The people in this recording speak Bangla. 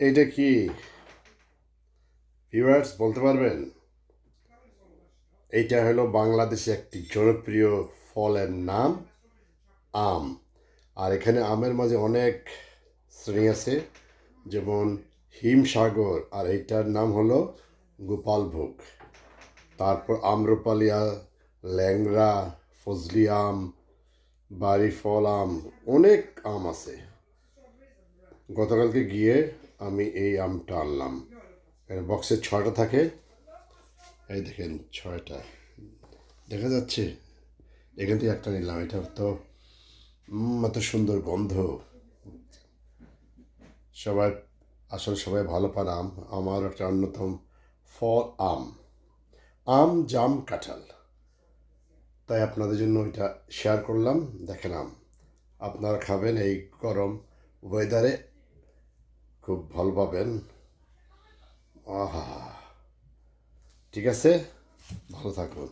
এইটা কি? ভিউয়ার্স বলতে পারবেন? এইটা হলো বাংলাদেশে একটি জনপ্রিয় ফলের নাম আম। আর এখানে আমের মাঝে অনেক শ্রেণি আছে, যেমন হিমসাগর, আর এইটার নাম হলো গোপালভোগ। তারপর আম্রপালিয়া, ল্যাংড়া, ফজলি আম বাড়ি ফল আম, অনেক আম আছে। গতকালকে গিয়ে আমি এই আমটা আনলাম। বক্সে ছয়টা থাকে। এই দেখেন, ছয়টা। দেখা যাচ্ছে, এখান থেকে একটা নিলাম। এটা তো এত সুন্দর গন্ধ। সবাই, আসলে সবাই ভালো পান আম। আমার একটা অন্যতম ফল আম। আম জাম কাঁঠাল। তাই আপনাদের জন্য ওইটা শেয়ার করলাম। দেখেন আম। আপনারা খাবেন এই গরম ওয়েদারে খুব ভালো পাবেন। আহা। ঠিক আছে? ভালো থাকুন।